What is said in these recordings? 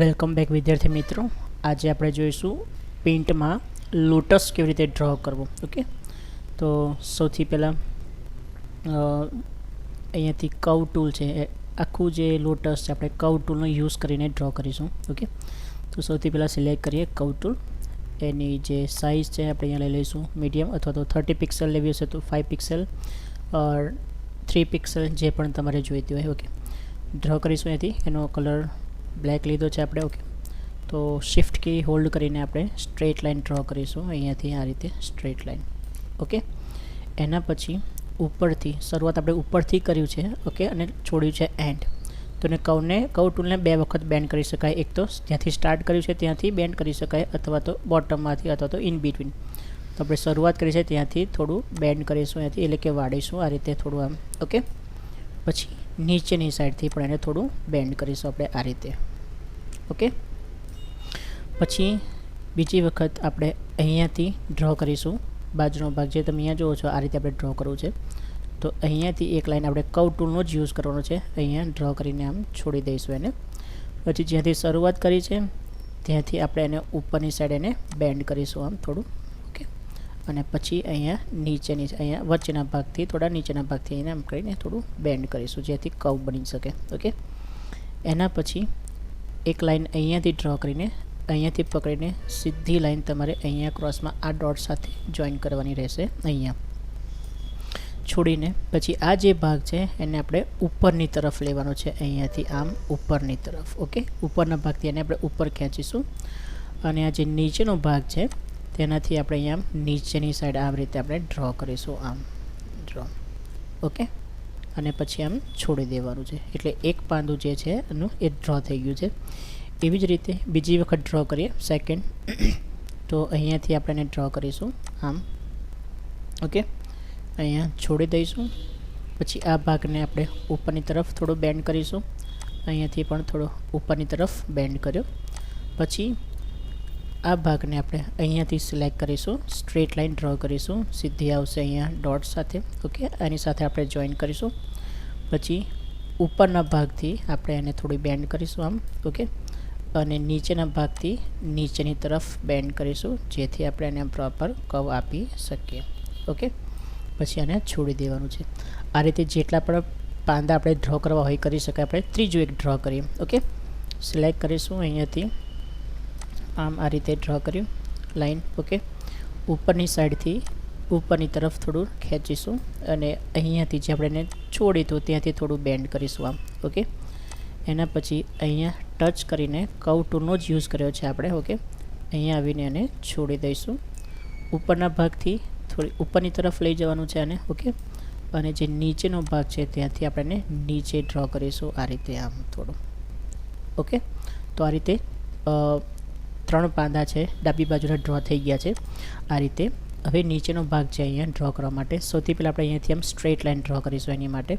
Welcome back વિદ્યાર્થી મિત્રો. આજે આપણે જોઈશું પેઇન્ટમાં લોટસ કેવી રીતે ડ્રો કરવો, ઓકે? તો સૌથી પહેલાં અહીંયાથી કવ ટૂલ છે આખું જે લોટસ છે, આપણે કવ ટૂલનો યુઝ કરીને ડ્રો કરીશું, ઓકે? તો સૌથી પહેલાં સિલેક્ટ કરીએ કવ ટૂલ. એની જે સાઇઝ છે, આપણે અહીંયા લઈ લઈશું મીડિયમ અથવા તો થર્ટી પિક્સલ લેવી હશે તો ફાઇવ પિક્સલ થ્રી પિક્સલ જે પણ તમારે જોઈતી હોય, ઓકે? ડ્રો કરીશું અહીંયાથી. એનો કલર બ્લેક લીધો છે આપણે ઓકે તો શિફ્ટ કી હોલ્ડ કરીને આપણે સ્ટ્રેટ લાઇન ડ્રો કરીશું. અહીંયાથી આ રીતે સ્ટ્રેટ લાઇન ઓકે એના પછી ઉપરથી, શરૂઆત આપણે ઉપરથી કર્યું છે ઓકે અને છોડ્યું છે એન્ડ તો એને કવને કવ ટૂલને બે વખત બેન્ડ કરી શકાય. એક તો જ્યાંથી સ્ટાર્ટ કર્યું છે, ત્યાંથી બેન્ડ કરી શકાય, અથવા તો બોટમમાંથી અથવા તો ઇન બિટવીન તો આપણે શરૂઆત કરી છે, ત્યાંથી થોડું બેન્ડ કરીશું અહીંયાથી એટલે કે વાળીશું, આ રીતે થોડું આમ ઓકે પછી નીચેની સાઈડથી પણ એને થોડું બેન્ડ કરીશું આપણે આ રીતે. ઓકે પછી બીજી વખત આપણે અહીંયાથી ડ્રો કરીશું. બાજુનો ભાગ જે તમે અહીંયા જુઓ છો, આ રીતે આપણે ડ્રો કરવું છે. તો અહીંયાથી એક લાઈન આપણે કવ ટૂલનો જ યુઝ કરવાનો છે. અહીંયા ડ્રો કરીને આમ છોડી દઈશું એને. પછી જ્યાંથી શરૂઆત કરી છે, ત્યાંથી આપણે એને ઉપરની સાઈડ એને બેન્ડ કરીશું આમ થોડું. અને પછી અહીંયા નીચેની અહીંયા વચ્ચેના ભાગથી, થોડા નીચેના ભાગથી એને આમ કરીને થોડું બેન્ડ કરીશું, જેથી કવ બની શકે ઓકે એના પછી એક લાઈન અહીંયાથી ડ્રો કરીને, અહીંયાથી પકડીને સીધી લાઈન તમારે અહીંયા ક્રોસમાં આ ડોટ સાથે જોઈન કરવાની રહેશે, અહીંયા. છોડીને પછી આ જે ભાગ છે, એને આપણે ઉપરની તરફ લેવાનો છે, અહીંયાથી આમ ઉપરની તરફ ઓકે ઉપરના ભાગથી એને આપણે ઉપર ખેંચીશું. અને આ જે નીચેનો ભાગ છે તેનાથી આપણે અહીંયા નીચેની સાઈડ આમ રીતે આપણે ડ્રો કરીશું, આમ ડ્રો ઓકે અને પછી આમ છોડી દેવાનું છે. એટલે એક પાંદું જે છે એનું એ ડ્રો થઈ ગયું છે. એવી જ રીતે બીજી વખત ડ્રો કરીએ સેકન્ડ તો અહીંયાથી આપણે એને ડ્રો કરીશું, આમ. ઓકે અહીંયા છોડી દઈશું. પછી આ ભાગને આપણે ઉપરની તરફ થોડું બેન્ડ કરીશું. અહીંયાથી પણ થોડો ઉપરની તરફ બેન્ડ કર્યો. પછી આ ભાગને આપણે અહીંયાથી સિલેક્ટ કરીશું સ્ટ્રેટ લાઇન ડ્રો કરીશું, સીધી આવશે અહીંયા ડોટ સાથે ઓકે એની સાથે આપણે જોઈન કરીશું. પછી ઉપરના ભાગથી આપણે એને થોડી બેન્ડ કરીશું આમ ઓકે અને નીચેના ભાગથી નીચેની તરફ બેન્ડ કરીશું, જેથી આપણે એને પ્રોપર કવ આપી શકીએ ઓકે પછી આને છોડી દેવાનું છે. આ રીતે જેટલા પણ પાંદા આપણે ડ્રો કરવા હોય કરી શકાય. આપણે ત્રીજું એક ડ્રો કરીએ ઓકે સિલેક્ટ કરીશું અહીંયાથી. આમ આ રીતે ડ્રો કર્યું. લાઈન ઓકે ઉપરની સાઈડથી ઉપરની તરફ થોડું ખેંચીશું અને અહીંયાથી જે આપણે એને છોડી તો ત્યાંથી થોડું બેન્ડ કરીશું આમ ઓકે એના પછી અહીંયા ટચ કરીને કવ ટૂલનો જ યુઝ કર્યો છે આપણે ઓકે અહીંયા આવીને એને છોડી દઈશું. ઉપરના ભાગથી થોડી, ઉપરની તરફ લઈ જવાનું છે આને ઓકે અને જે નીચેનો ભાગ છે ત્યાંથી આપણે નીચે ડ્રો કરીશું આ રીતે આમ થોડું ઓકે તો આ રીતે ત્રણ પાંદા છે. ડાબી બાજુના ડ્રો થઈ ગયા છે. આ રીતે હવે નીચેનો ભાગ છે અહીંયા ડ્રો કરવા માટે. સૌથી પહેલાં આપણે અહીંયાથી આમ સ્ટ્રેટ લાઇન ડ્રો કરીશું એની માટે.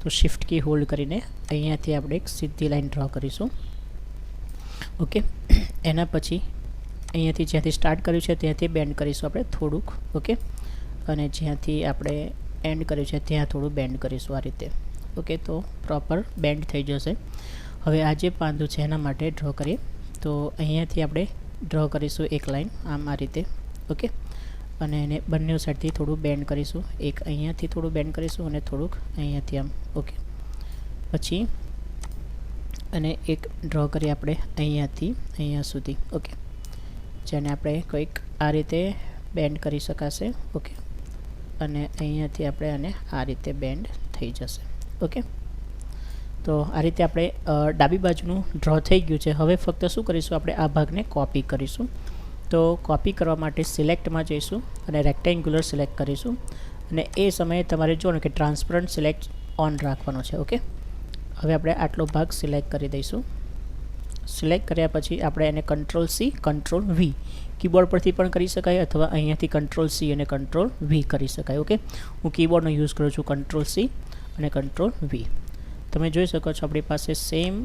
તો શિફ્ટ કી હોલ્ડ કરીને અહીંયાથી આપણે એક સીધી લાઇન ડ્રો કરીશું. ઓકે એના પછી અહીંયાથી જ્યાંથી સ્ટાર્ટ કર્યું છે ત્યાંથી બેન્ડ કરીશું આપણે થોડુંક. ઓકે અને જ્યાંથી આપણે એન્ડ કર્યું છે ત્યાં થોડું બેન્ડ કરીશું આ રીતે. ઓકે તો પ્રોપર બેન્ડ થઈ જશે. હવે આ જે પાંદું છે એના માટે ડ્રો કરીએ. તો અહીંયાથી આપણે ડ્રો કરીશું એક લાઈન આમ આ રીતે ઓકે અને એને બંને સાઈડથી થોડું બેન્ડ કરીશું. એક અહીંયાથી થોડું બેન્ડ કરીશું અને થોડુંક અહીંયાથી આમ ઓકે પછી અને એક ડ્રો કરીએ આપણે અહીંયાથી, અહીંયા સુધી ઓકે જેને આપણે કોઈક આ રીતે બેન્ડ કરી શકાશે ઓકે અને અહીંયાથી આપણે આને આ રીતે બેન્ડ થઈ જશે ઓકે તો આ રીતે આપણે ડાબી બાજુનું ડ્રો થઈ ગયું છે. હવે ફક્ત શું કરીશું? આપણે આ ભાગને કોપી કરીશું. તો કોપી કરવા માટે સિલેક્ટમાં જઈશું અને રેક્ટેન્ગ્યુલર સિલેક્ટ કરીશું. અને એ સમયે તમારે જોવાનું કે ટ્રાન્સપરન્ટ સિલેક્ટ ઓન રાખવાનો છે ઓકે હવે આપણે આટલો ભાગ સિલેક્ટ કરી દઈશું. સિલેક્ટ કર્યા પછી આપણે એને control C control V keyboard પરથી પણ કરી શકાય અથવા અહીંયાથી કંટ્રોલ સી અને કંટ્રોલ વી કરી શકાય ઓકે હું કીબોર્ડનો યુઝ કરું છું કંટ્રોલ સી અને કંટ્રોલ વી તમે જોઈ શકો છો આપણી પાસે સેમ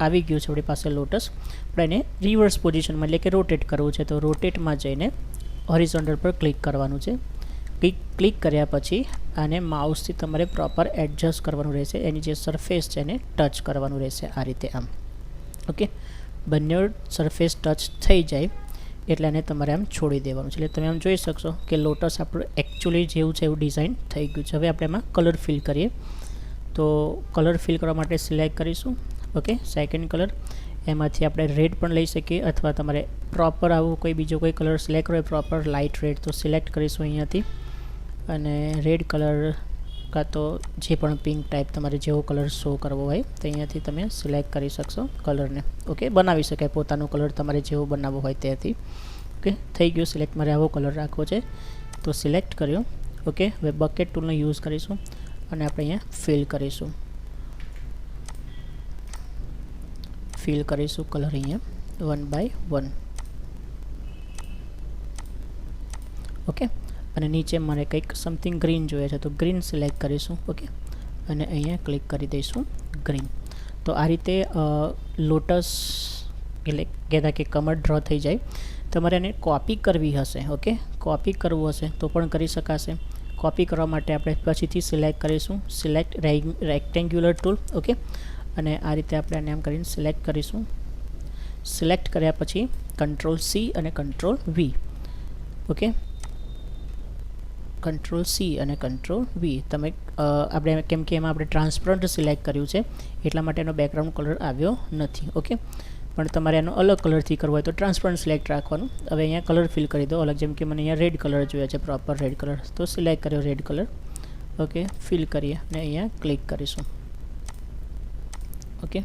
આવી ગયું છે આપણી પાસે લોટસ આપણે એને રિવર્સ પોઝિશનમાં એટલે કે રોટેટ કરવું છે. તો રોટેટમાં જઈને હોરિઝોન્ટલ પર ક્લિક કરવાનું છે. ક્લિક ક્લિક કર્યા પછી આને માઉસથી તમારે પ્રોપર એડજસ્ટ કરવાનું રહેશે. એની જે સરફેસ છે એને ટચ કરવાનું રહેશે આ રીતે આમ. ઓકે બંને સરફેસ ટચ થઈ જાય એટલે એને તમારે આમ છોડી દેવાનું છે. એટલે તમે આમ જોઈ શકશો કે લોટસ આપણું એકચ્યુઅલી જેવું છે એવું ડિઝાઇન થઈ ગયું છે. હવે આપણે એમાં કલર ફિલ કરીએ. તો કલર ફિલ કરવા માટે સિલેક્ટ કરીશું. ઓકે સેકન્ડ કલર એમાંથી આપણે રેડ પણ લઈ શકીએ અથવા તમારે પ્રોપર આવું કોઈ બીજો કોઈ કલર સિલેક્ટ કરો પ્રોપર લાઇટ રેડ તો સિલેક્ટ કરીશું અહીંયાથી. અને રેડ કલર કાં તો જે પણ પિંક ટાઈપ તમારે જેવો કલર શો કરવો હોય, તો અહીંયાથી તમે સિલેક્ટ કરી શકશો કલરને ઓકે બનાવી શકાય પોતાનો કલર તમારે જેવો બનાવવો હોય ત્યાંથી. ઓકે થઈ ગયું. સિલેક્ટ મારે આવો કલર રાખવો છે. તો સિલેક્ટ કર્યો. ઓકે હવે બકેટ ટૂલનો યુઝ કરીશું. અને આપણે અહીંયા ફિલ કરીશું. ફિલ કરીશું કલર અહીંયા વન બાય વન ઓકે અને નીચે મારે કંઈક સમથિંગ ગ્રીન જોઈએ છે, તો ગ્રીન સિલેક્ટ કરીશું ઓકે અને અહીંયા ક્લિક કરી દઈશું ગ્રીન તો આ રીતે લોટસ એટલે કહેતા કે કમર ડ્રો થઈ જાય. તમારે એને કોપી કરવી હશે ઓકે કોપી કરવું હશે તો પણ કરી શકાશે. કોપી કરવા માટે આપણે પછીથી સિલેક્ટ કરીશું. સિલેક્ટ રેક્ટેન્ગ્યુલર ટૂલ ઓકે અને આ રીતે આપણે એને આમ કરીને સિલેક્ટ કરીશું. સિલેક્ટ કર્યા પછી કંટ્રોલ સી અને control V okay control C અને કંટ્રોલ વી તમે આપણે કેમ કે એમાં આપણે ટ્રાન્સપરન્ટ સિલેક્ટ કર્યું છે, એટલા માટે એનો બેકગ્રાઉન્ડ કલર આવ્યો નથી ઓકે પણ તમારે એનો અલગ કલરથી કરવો હોય તો ટ્રાન્સપરન્ટ સિલેક્ટ રાખવાનું. હવે અહીંયા કલર ફિલ કરી દો, અલગ જેમ કે મને અહીંયા રેડ કલર જોઈએ છે પ્રોપર રેડ કલર તો સિલેક્ટ કર્યો રેડ કલર ઓકે ફિલ કરીએ અને અહીંયા ક્લિક કરીશું. ઓકે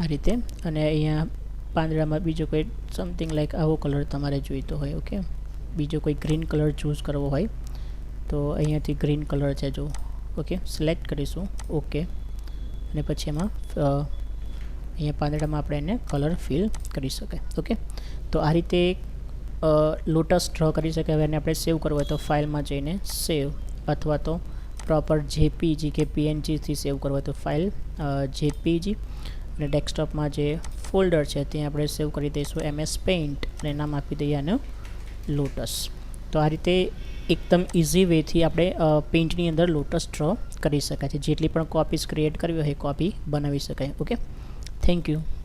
આ રીતે. અને અહીંયા પાંદડામાં બીજો કોઈ સમથિંગ લાઈક આવો કલર તમારે જોઈતો હોય ઓકે બીજો કોઈ ગ્રીન કલર ચૂઝ કરવો હોય, તો અહીંયાથી ગ્રીન કલર છે જો ઓકે સિલેક્ટ કરીશું ઓકે અને પછી એમાં અહીંયા પાંદડામાં આપણે એને કલર ફિલ કરી શકાય ઓકે તો આ રીતે લોટસ ડ્રો કરી શકાય હવે એને આપણે સેવ કરવો હોય તો ફાઇલમાં જઈને સેવ અથવા તો પ્રોપર જેપીજી કે પીએનજીથી સેવ કરવો હોય તો ફાઇલ જેપીજી અને ડેસ્કટોપમાં જે ફોલ્ડર છે ત્યાં આપણે સેવ કરી દઈશું એમએસ પેઇન્ટ અને નામ આપી દઈએ આનું લોટસ તો આ રીતે એકદમ ઇઝી વેથી આપણે પેઇન્ટની અંદર લોટસ ડ્રો કરી શકાય છે. જેટલી પણ કોપીઝ ક્રિએટ કરવી હોય એ કોપી બનાવી શકાય ઓકે Thank you.